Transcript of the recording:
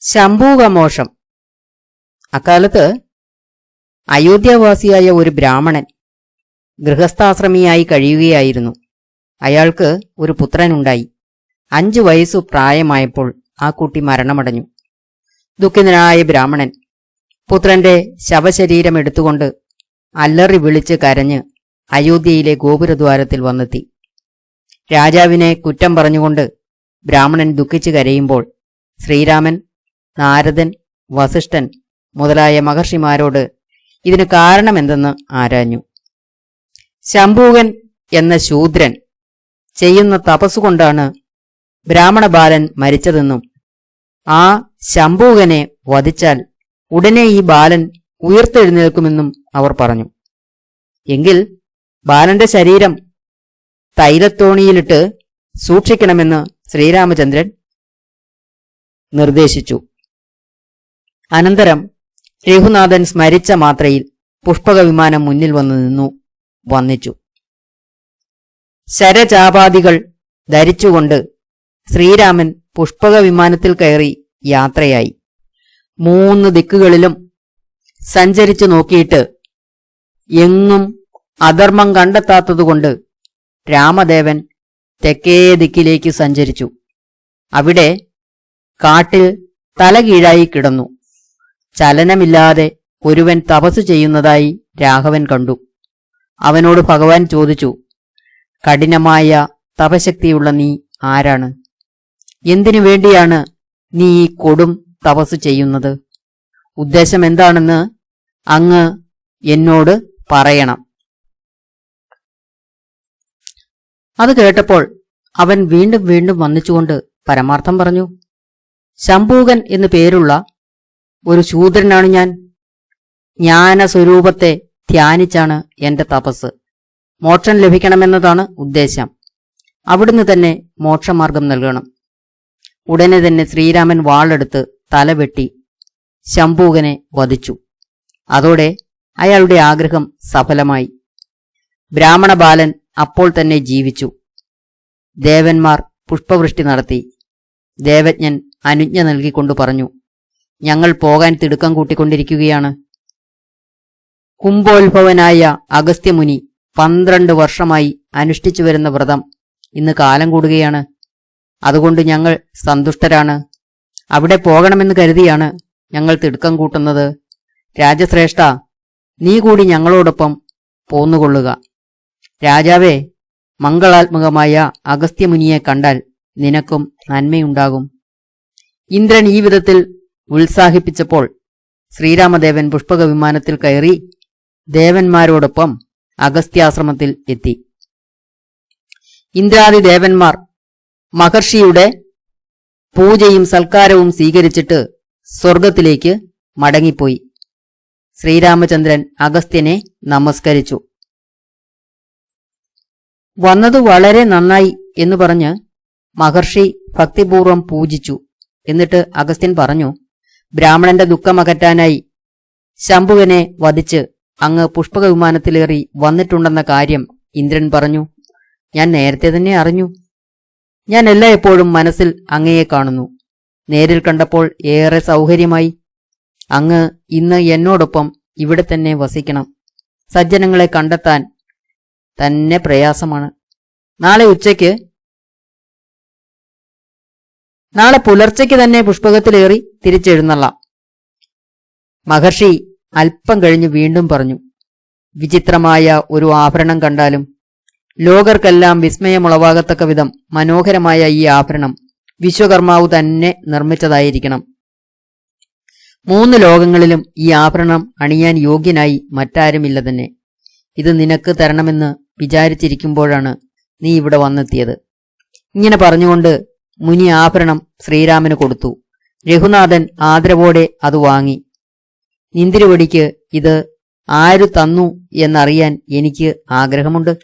ശംഭൂകമോഷം. അക്കാലത്ത് അയോധ്യാവാസിയായ ഒരു ബ്രാഹ്മണൻ ഗൃഹസ്ഥാശ്രമിയായി കഴിയുകയായിരുന്നു. അയാൾക്ക് ഒരു പുത്രനുണ്ടായി. അഞ്ചു വയസ്സു പ്രായമായപ്പോൾ ആ കുട്ടി മരണമടഞ്ഞു. ദുഃഖിതനായ ബ്രാഹ്മണൻ പുത്രന്റെ ശവശരീരം എടുത്തുകൊണ്ട് അല്ലറി വിളിച്ച് കരഞ്ഞ് അയോധ്യയിലെ ഗോപുരദ്വാരത്തിൽ വന്നെത്തി. രാജാവിനെ കുറ്റം പറഞ്ഞുകൊണ്ട് ബ്രാഹ്മണൻ ദുഃഖിച്ചു കരയുമ്പോൾ ശ്രീരാമൻ നാരദൻ വസിഷ്ഠൻ മുതലായ മഹർഷിമാരോട് ഇതിന് കാരണമെന്തെന്ന് ആരാഞ്ഞു? ശംഭൂകൻ എന്ന ശൂദ്രൻ ചെയ്യുന്ന തപസ്സുകൊണ്ടാണ് ബ്രാഹ്മണ ബാലൻ മരിച്ചതെന്നും ആ ശംഭൂകനെ വധിച്ചാൽ ഉടനെ ഈ ബാലൻ ഉയർത്തെഴുന്നേൽക്കുമെന്നും അവർ പറഞ്ഞു. എങ്കിൽ ബാലന്റെ ശരീരം തൈലത്തോണിയിലിട്ട് സൂക്ഷിക്കണമെന്ന് ശ്രീരാമചന്ദ്രൻ നിർദ്ദേശിച്ചു. അനന്തരം രഘുനാഥൻ സ്മരിച്ച മാത്രയിൽ പുഷ്പക വിമാനം മുന്നിൽ വന്നു നിന്നു വന്നിച്ചു. ശരചാപാദികൾ ധരിച്ചുകൊണ്ട് ശ്രീരാമൻ പുഷ്പക വിമാനത്തിൽ കയറി യാത്രയായി. മൂന്ന് ദിക്കുകളിലും സഞ്ചരിച്ചു നോക്കിയിട്ട് എങ്ങും അധർമ്മം കണ്ടെത്താത്തതുകൊണ്ട് രാമദേവൻ തെക്കേ ദിക്കിലേക്ക് സഞ്ചരിച്ചു. അവിടെ കാട്ടിൽ തലകീഴായി കിടന്നു. ചലനമില്ലാതെ ഒരുവൻ തപസ് ചെയ്യുന്നതായി രാഘവൻ കണ്ടു. അവനോട് ഭഗവാൻ ചോദിച്ചു കഠിനമായ തപശക്തിയുള്ള നീ ആരാണ്? എന്തിനു വേണ്ടിയാണ് നീ ഈ കൊടും തപസ് ചെയ്യുന്നത്? ഉദ്ദേശം എന്താണെന്ന് അങ്ങ് എന്നോട് പറയണം. അത് കേട്ടപ്പോൾ അവൻ വീണ്ടും വീണ്ടും വന്നിച്ചുകൊണ്ട് പരമാർത്ഥം പറഞ്ഞു ശംഭൂകൻ എന്നു പേരുള്ള ഒരു ശൂദ്രനാണ് ഞാൻ. ജ്ഞാനസ്വരൂപത്തെ ധ്യാനിച്ചാണ് എന്റെ തപസ്. മോക്ഷം ലഭിക്കണമെന്നതാണ് ഉദ്ദേശം. അവിടുന്ന് തന്നെ മോക്ഷമാർഗം നൽകണം. ഉടനെ തന്നെ ശ്രീരാമൻ വാളെടുത്ത് തലവെട്ടി ശംഭൂകനെ വധിച്ചു. അതോടെ അയാളുടെ ആഗ്രഹം സഫലമായി. ബ്രാഹ്മണ ബാലൻ അപ്പോൾ തന്നെ ജീവിച്ചു. ദേവന്മാർ പുഷ്പവൃഷ്ടി നടത്തി. ദേവജ്ഞൻ അനുജ്ഞ നൽകിക്കൊണ്ട് പറഞ്ഞു ഞങ്ങൾ പോകാൻ തിടുക്കം കൂട്ടിക്കൊണ്ടിരിക്കുകയാണ്. കുംഭോത്ഭവനായ അഗസ്ത്യമുനി പന്ത്രണ്ട് വർഷമായി അനുഷ്ഠിച്ചു വരുന്ന വ്രതം ഇന്ന് കാലം കൂടുകയാണ്. അതുകൊണ്ട് ഞങ്ങൾ സന്തുഷ്ടരാണ്. അവിടെ പോകണമെന്ന് കരുതിയാണ് ഞങ്ങൾ തിടുക്കം കൂട്ടുന്നത്. രാജശ്രേഷ്ഠ നീ കൂടി ഞങ്ങളോടൊപ്പം പോന്നുകൊള്ളുക. രാജാവേ മംഗളാത്മകമായ അഗസ്ത്യമുനിയെ കണ്ടാൽ നിനക്കും നന്മയുണ്ടാകും. ഇന്ദ്രൻ ഈ വിധത്തിൽ ഉത്സാഹിപ്പിച്ചപ്പോൾ ശ്രീരാമദേവൻ പുഷ്പക വിമാനത്തിൽ കയറി ദേവന്മാരോടൊപ്പം അഗസ്ത്യാശ്രമത്തിൽ എത്തി. ഇന്ദ്രാദി ദേവന്മാർ മഹർഷിയുടെ പൂജയും സൽക്കാരവും സ്വീകരിച്ചിട്ട് സ്വർഗത്തിലേക്ക് മടങ്ങിപ്പോയി. ശ്രീരാമചന്ദ്രൻ അഗസ്ത്യനെ നമസ്കരിച്ചു. വന്നത് വളരെ നന്നായി എന്ന് പറഞ്ഞ് മഹർഷി ഭക്തിപൂർവം പൂജിച്ചു. എന്നിട്ട് അഗസ്ത്യൻ പറഞ്ഞു ബ്രാഹ്മണന്റെ ദുഃഖമകറ്റാനായി ശംഭുവിനെ വധിച്ച് അങ്ങ് പുഷ്പക വിമാനത്തിലേറി വന്നിട്ടുണ്ടെന്ന കാര്യം ഇന്ദ്രൻ പറഞ്ഞു. ഞാൻ നേരത്തെ തന്നെ അറിഞ്ഞു. ഞാൻ എല്ലാ എപ്പോഴും മനസ്സിൽ അങ്ങയെ കാണുന്നു. നേരിൽ കണ്ടപ്പോൾ ഏറെ സൗകര്യമായി അങ്ങ് ഇന്ന് എന്നോടൊപ്പം ഇവിടെ തന്നെ വസിക്കണം. സജ്ജനങ്ങളെ കണ്ടെത്താൻ തന്നെ പ്രയാസമാണ്. നാളെ ഉച്ചയ്ക്ക് നാളെ പുലർച്ചയ്ക്ക് തന്നെ പുഷ്പകത്തിലേറി തിരിച്ചെഴുന്നള്ളാം. മഹർഷി അല്പം കഴിഞ്ഞു വീണ്ടും പറഞ്ഞു വിചിത്രമായ ഒരു ആഭരണം കണ്ടാലും ലോകർക്കെല്ലാം വിസ്മയമുളവാകത്തക്ക വിധം മനോഹരമായ ഈ ആഭരണം വിശ്വകർമാവ് തന്നെ നിർമ്മിച്ചതായിരിക്കണം. മൂന്ന് ലോകങ്ങളിലും ഈ ആഭരണം അണിയാൻ യോഗ്യനായി മറ്റാരുമില്ല തന്നെ. ഇത് നിനക്ക് തരണമെന്ന് വിചാരിച്ചിരിക്കുമ്പോഴാണ് നീ ഇവിടെ വന്നെത്തിയത്. ഇങ്ങനെ പറഞ്ഞുകൊണ്ട് മുനി ആഭരണം ശ്രീരാമന് കൊടുത്തു. രഘുനാഥൻ ആദരവോടെ അത് വാങ്ങി. ഇന്ദിരവടിക്ക് ഇത് ആരു തന്നു എന്നറിയാൻ എനിക്ക് ആഗ്രഹമുണ്ട്.